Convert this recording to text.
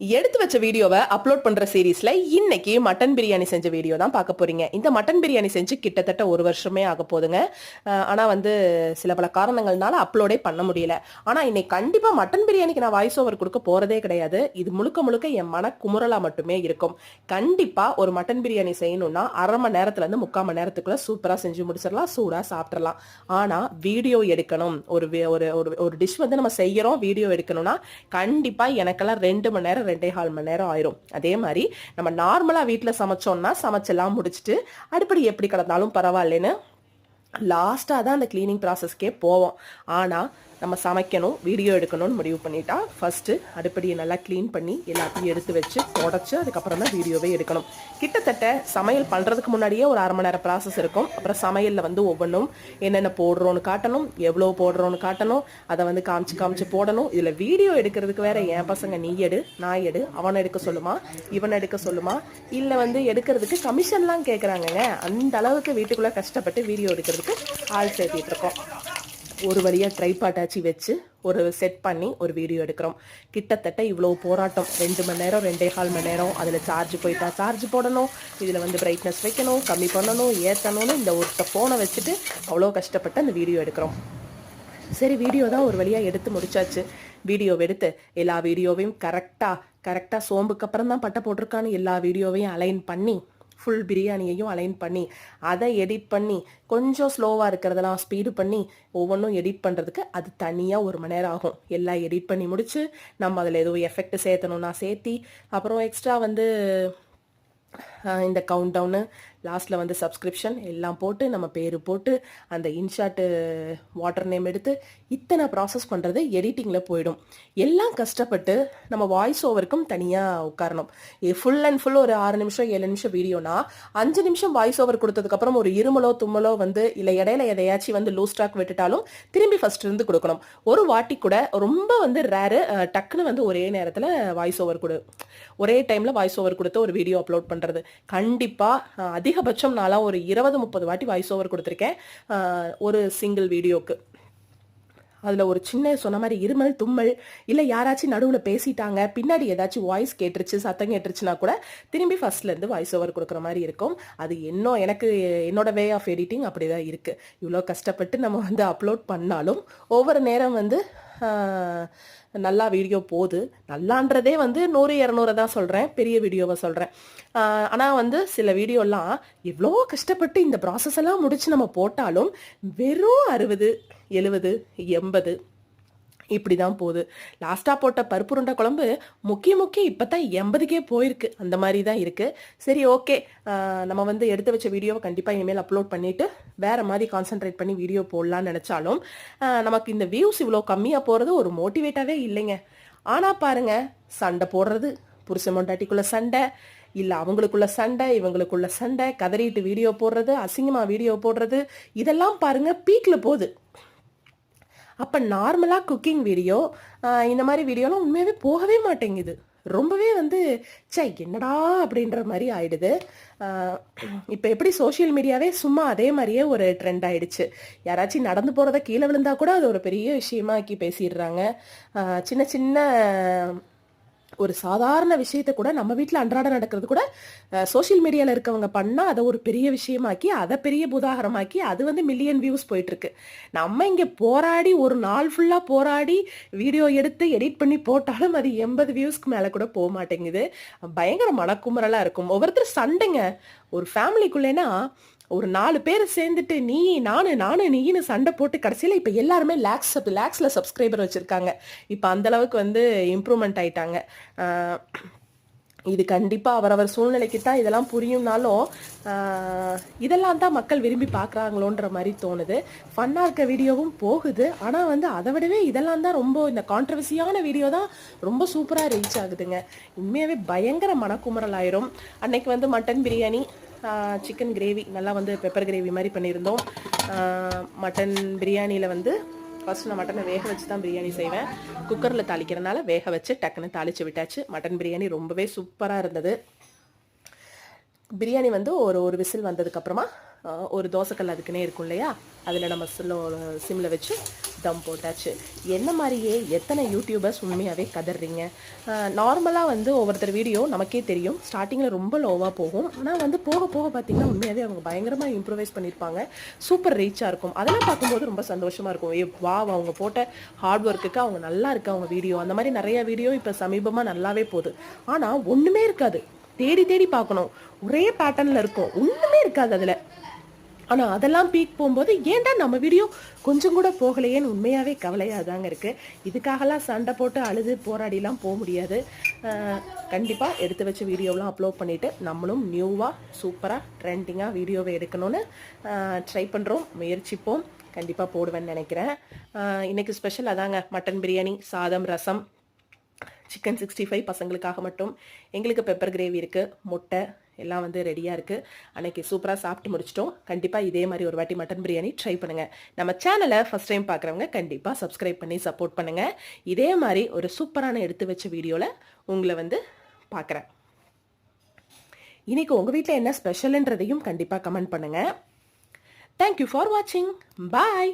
எடுத்து வச்ச வீடியோவை அப்லோட் பண்ற சீரீஸ்ல இன்னைக்கு மட்டன் பிரியாணி செஞ்ச வீடியோ தான் பார்க்க போறீங்க. இந்த மட்டன் பிரியாணி செஞ்சு கிட்டத்தட்ட ஒரு வருஷமே ஆக போகுதுங்க ஆனால் ஆனா வந்து சில பல காரணங்கள்னால அப்லோடே பண்ண முடியல. ஆனா இன்னைக்கு கண்டிப்பா மட்டன் பிரியாணிக்கு நான் வாய்ஸ் ஓவர் கொடுக்க போறதே கிடையாது. இது முழுக்க முழுக்க என் மன குமுறலா மட்டுமே இருக்கும். கண்டிப்பா ஒரு மட்டன் பிரியாணி செய்யணும்னா அரை மணி நேரத்துல இருந்து முக்கால் மணி நேரத்துக்குள்ள சூப்பரா செஞ்சு முடிச்சிடலாம் சூடா சாப்பிட்றலாம் ஆனா வீடியோ எடுக்கணும். ஒரு ஒரு ஒரு ஒரு டிஷ் வந்து நம்ம செய்யறோம் வீடியோ எடுக்கணும்னா கண்டிப்பா எனக்கெல்லாம் ரெண்டு மணி நேரம் ரெண்டே கால் மணி நேரம் ஆயிரும். அதே மாதிரி நம்ம நார்மலாக வீட்டில் சமைச்சோம்னா சமைச்செல்லாம் முடிச்சுட்டு அடுப்படி எப்படி கிடந்தாலும் பரவாயில்லைன்னு லாஸ்ட்டாக தான் அந்த க்ளீனிங் ப்ராசஸ்க்கே போவோம். ஆனால் நம்ம சமைக்கணும் வீடியோ எடுக்கணும்னு முடிவு பண்ணிட்டா ஃபஸ்ட்டு அடுப்படியை நல்லா க்ளீன் பண்ணி எல்லாத்தையும் எடுத்து வச்சு தொடச்சி அதுக்கப்புறம் தான் வீடியோவே எடுக்கணும். கிட்டத்தட்ட சமையல் பண்ணுறதுக்கு முன்னாடியே ஒரு அரை மணி நேரம் ப்ராசஸ் இருக்கும். அப்புறம் சமையலில் வந்து ஒவ்வொன்றும் என்னென்ன போடுறோன்னு காட்டணும் எவ்வளோ போடுறோன்னு காட்டணும் அதை வந்து காமிச்சு காமிச்சு போடணும். இதில் வீடியோ எடுக்கிறதுக்கு வேற என் பசங்க நீ எடு நான் எடு அவனை எடுக்க சொல்லுமா இவன் எடுக்க சொல்லுமா. இல்லை வந்து எடுக்கிறதுக்கு கமிஷன்லாம் கேட்குறாங்கங்க அந்த அளவுக்கு வீட்டுக்குள்ளே கஷ்டப்பட்டு வீடியோ எடுக்கிறதுக்கு ஆள் சேர்த்திட்டு இருக்கோம். ஒரு வழியாக ட்ரைபாட்டாச்சு வச்சு ஒரு செட் பண்ணி ஒரு வீடியோ எடுக்கிறோம். கிட்டத்தட்ட இவ்வளோ போராட்டம். ரெண்டு மணி நேரம் ரெண்டே கால் மணி நேரம் அதில் சார்ஜ் போயிட்டா சார்ஜ் போடணும். இதில் வந்து பிரைட்னஸ் வைக்கணும் கம்மி பண்ணணும் ஏற்றணும்னு இந்த ஒருத்த ஃபோனை வச்சுட்டு அவ்வளோ கஷ்டப்பட்டு அந்த வீடியோ எடுக்கிறோம். சரி வீடியோ தான் ஒரு வழியாக எடுத்து முடிச்சாச்சு. வீடியோ எடுத்து எல்லா வீடியோவையும் கரெக்டாக கரெக்டாக சோம்புக்கு அப்புறம் தான் பட்டை போட்டிருக்கான்னு எல்லா வீடியோவையும் அலைன் பண்ணி ஃபுல் பிரியாணியையும் அலைன் பண்ணி அதை எடிட் பண்ணி கொஞ்சம் ஸ்லோவாக இருக்கிறதெல்லாம் ஸ்பீடு பண்ணி ஒவ்வொன்றும் எடிட் பண்ணுறதுக்கு அது தனியாக ஒரு மணி நேரம் ஆகும். எல்லாம் எடிட் பண்ணி முடிச்சு நம்ம அதில் எதுவும் எஃபெக்ட் சேர்த்தணும்னா சேர்த்தி அப்புறம் எக்ஸ்ட்ரா வந்து இந்த கவுண்ட் டவுனு லாஸ்ட்டில் வந்து சப்ஸ்கிரிப்ஷன் எல்லாம் போட்டு நம்ம பேர் போட்டு அந்த இன்ஷாட்டு வாட்டர் நேம் எடுத்து இத்தனை ப்ராசஸ் பண்ணுறது எடிட்டிங்கில் போயிடும். எல்லாம் கஷ்டப்பட்டு நம்ம வாய்ஸ் ஓவருக்கும் தனியாக உட்காரணும். ஃபுல் அண்ட் ஃபுல் ஒரு ஆறு நிமிஷம் ஏழு நிமிஷம் வீடியோனா அஞ்சு நிமிஷம் வாய்ஸ் ஓவர் கொடுத்ததுக்கப்புறம் ஒரு இருமலோ தும்மலோ வந்து இல்லை இடையில எதையாச்சும் வந்து லூஸ் ஸ்டாக் விட்டுட்டாலும் திரும்பி ஃபர்ஸ்ட் இருந்து கொடுக்கணும். ஒரு வாட்டி கூட ரொம்ப வந்து ரேரு டக்குன்னு வந்து ஒரே நேரத்தில் வாய்ஸ் ஓவர் கொடு. ஒரே டைமில் வாய்ஸ் ஓவர் கொடுத்து ஒரு வீடியோ அப்லோட் பண்ணுறது கண்டிப்பாக அதிகபட்சம் நாளாக ஒரு இருபது முப்பது வாட்டி வாய்ஸ் ஓவர் கொடுத்துருக்கேன். ஒரு சிங்கிள் வீடியோக்கு அதில் ஒரு சின்ன சொன்ன மாதிரி இருமல் தும்மல் இல்லை யாராச்சும் நடுவில் பேசிட்டாங்க பின்னாடி ஏதாச்சும் வாய்ஸ் கேட்டுருச்சு சத்தம் கேட்டுருச்சுன்னா கூட திரும்பி ஃபர்ஸ்ட்லேருந்து வாய்ஸ் ஓவர் கொடுக்குற மாதிரி இருக்கும். அது இன்னும் எனக்கு என்னோட வே ஆஃப் எடிட்டிங் அப்படி தான் இருக்குது இவ்வளோ கஷ்டப்பட்டு நம்ம வந்து அப்லோட் பண்ணாலும் ஒவ்வொரு நேரம் வந்து நல்லா வீடியோ போகுது. நல்லான்றதே வந்து நூறு இரநூறு தான் சொல்கிறேன் பெரிய வீடியோவை சொல்கிறேன் ஆனால் வந்து சில வீடியோலாம் எவ்வளோ கஷ்டப்பட்டு இந்த ப்ராசஸ் எல்லாம் முடித்து நம்ம போட்டாலும் வெறும் அறுபது எழுபது எண்பது இப்படி தான் போகுது லாஸ்ட்டாக போட்ட பருப்புருண்டை குழம்பு முக்கிய முக்கிய இப்போ தான் எண்பதுக்கே போயிருக்கு. அந்த மாதிரி தான் இருக்குது சரி ஓகே நம்ம வந்து எடுத்து வச்ச வீடியோவை கண்டிப்பாக இனிமேல் அப்லோட் பண்ணிவிட்டு வேறு மாதிரி கான்சென்ட்ரேட் பண்ணி வீடியோ போடலான்னு நினச்சாலும் நமக்கு இந்த வியூஸ் இவ்வளோ கம்மியாக போகிறது ஒரு மோட்டிவேட்டாகவே இல்லைங்க. ஆனால் பாருங்கள் சண்டை போடுறது புருஷ மொண்டாட்டிக்குள்ளே சண்டை இல்லை அவங்களுக்குள்ள சண்டை இவங்களுக்குள்ள சண்டை கதறிட்டு வீடியோ போடுறது அசிங்கமாக வீடியோ போடுறது இதெல்லாம் பாருங்கள் பீக்கில் போகுது. அப்போ நார்மலாக குக்கிங் வீடியோ இந்த மாதிரி வீடியோலாம் உண்மையாகவே போகவே மாட்டேங்குது. ரொம்பவே வந்து ச்சே என்னடா அப்படின்ற மாதிரி ஆயிடுது. இப்போ எப்படி சோஷியல் மீடியாவே சும்மா அதே மாதிரியே ஒரு ட்ரெண்ட் ஆயிடுச்சு. யாராச்சும் நடந்து போகிறத கீழே விழுந்தா கூட அது ஒரு பெரிய விஷயமாக்கி பேசிடுறாங்க. சின்ன சின்ன ஒரு சாதாரண விஷயத்தை கூட நம்ம வீட்டில் அன்றாட நடக்கிறது கூட சோஷியல் மீடியாவில் இருக்கவங்க பண்ணால் அதை ஒரு பெரிய விஷயமாக்கி அதை பெரிய புதாகரமாக்கி அது வந்து மில்லியன் வியூஸ் போயிட்டுருக்கு. நம்ம இங்கே போராடி ஒரு நாள் ஃபுல்லாக போராடி வீடியோ எடுத்து எடிட் பண்ணி போட்டாலும் அது எண்பது வியூஸ்க்கு மேலே கூட போக மாட்டேங்குது. பயங்கர மனக்குமுறலாக இருக்கும். ஒவ்வொருத்தர் சண்டைங்க. ஒரு ஃபேமிலிக்குள்ளேனா ஒரு நாலு பேர் சேர்ந்துட்டு நீ நானு நானு நீன்னு சண்டை போட்டு கடைசியில் இப்போ எல்லாருமே லேக்ஸ் லேக்ஸில் சப்ஸ்கிரைபர் வச்சுருக்காங்க. இப்போ அந்த அளவுக்கு வந்து இம்ப்ரூவ்மெண்ட் ஆயிட்டாங்க. இது கண்டிப்பாக அவரவர் சூழ்நிலைக்கு தான் இதெல்லாம் புரியும்னாலும் இதெல்லாம் தான் மக்கள் விரும்பி பார்க்குறாங்களோன்ற மாதிரி தோணுது. ஃபன்னாக இருக்க வீடியோவும் போகுது. ஆனால் வந்து அதை விடவே இதெல்லாம் தான் ரொம்ப இந்த கான்ட்ரவர்சியான வீடியோ தான் ரொம்ப சூப்பராக ரீச் ஆகுதுங்க. உண்மையாகவே பயங்கர மனக்குமுறல் ஆயிரும். அன்னைக்கு வந்து மட்டன் பிரியாணி சிக்கன் கிரேவி நல்லா வந்து பெப்பர் கிரேவி மாதிரி பண்ணியிருந்தோம். மட்டன் பிரியாணியில் வந்து ஃபஸ்ட் நான் மட்டனை வேக வச்சு தான் பிரியாணி செய்வேன். குக்கரில் தாளிக்கிறனால வேக வச்சு டக்குன்னு தாளிச்சு விட்டாச்சு. மட்டன் பிரியாணி ரொம்பவே சூப்பராக இருந்தது. பிரியாணி வந்து ஒரு ஒரு விசில் வந்ததுக்கப்புறமா ஒரு தோசைக்கல் அதுக்குன்னே இருக்கும் இல்லையா? அதில் நம்ம ஸ்லோ சிம்மில் வச்சு தம் போட்டாச்சு. என்ன மாதிரியே எத்தனை யூடியூபர்ஸ் உண்மையாகவே கதறீங்க? நார்மலாக வந்து ஒவ்வொருத்தர் வீடியோ நமக்கே தெரியும். ஸ்டார்டிங்கில் ரொம்ப லோவாக போகும். ஆனால் வந்து போக போக பார்த்தீங்கன்னா உண்மையாகவே அவங்க பயங்கரமாக இம்ப்ரூவைஸ் பண்ணியிருப்பாங்க சூப்பர் ரீச்சாக இருக்கும். அதெல்லாம் பார்க்கும்போது ரொம்ப சந்தோஷமாக இருக்கும். ஏ வா அவங்க போட்ட ஹார்ட் ஒர்க்குக்கு அவங்க நல்லா இருக்கு அவங்க வீடியோ. அந்த மாதிரி நிறைய வீடியோ இப்போ சமீபமாக நல்லாவே போகுது. ஆனால் ஒன்றுமே இருக்காது. தேடி தேடி பார்க்கணும். ஒரே பேட்டர்னில் இருக்கும். ஒன்றுமே இருக்காது அதில். ஆனால் அதெல்லாம் பீக் போகும்போது ஏன்டா நம்ம வீடியோ கொஞ்சம் கூட போகலையேன்னு உண்மையாகவே கவலையாக தாங்க இருக்குது இதுக்காகலாம் சண்டை போட்டு அழுது போராடிலாம் போக முடியாது. கண்டிப்பாக எடுத்து வச்ச வீடியோலாம் அப்லோட் பண்ணிவிட்டு நம்மளும் நியூவாக சூப்பராக ட்ரெண்டிங்காக வீடியோவை எடுக்கணும்னு ட்ரை பண்ணுறோம் முயற்சிப்போம். கண்டிப்பாக போடுவேன்னு நினைக்கிறேன். இன்றைக்கி ஸ்பெஷல் அதாங்க மட்டன் பிரியாணி சாதம் ரசம் சிக்கன் சிக்ஸ்டி ஃபைவ் பசங்களுக்காக மட்டும். எங்களுக்கு பெப்பர் கிரேவி இருக்குது முட்டை எல்லாம் வந்து ரெடியாக இருக்குது அன்னைக்கு சூப்பராக சாப்பிட்டு முடிச்சிட்டோம். கண்டிப்பாக இதே மாதிரி ஒரு வாட்டி மட்டன் பிரியாணி ட்ரை பண்ணுங்கள் நம்ம சேனலை ஃபஸ்ட் டைம் பார்க்குறவங்க கண்டிப்பாக சப்ஸ்கிரைப் பண்ணி சப்போர்ட் பண்ணுங்கள் இதே மாதிரி ஒரு சூப்பரான எடுத்து வச்ச வீடியோவில் உங்களை வந்து பார்க்குறேன் இன்றைக்கி உங்கள் வீட்டில் என்ன ஸ்பெஷல்ன்றதையும் கண்டிப்பாக கமெண்ட் பண்ணுங்கள் தேங்க்யூ ஃபார் வாட்சிங் பாய்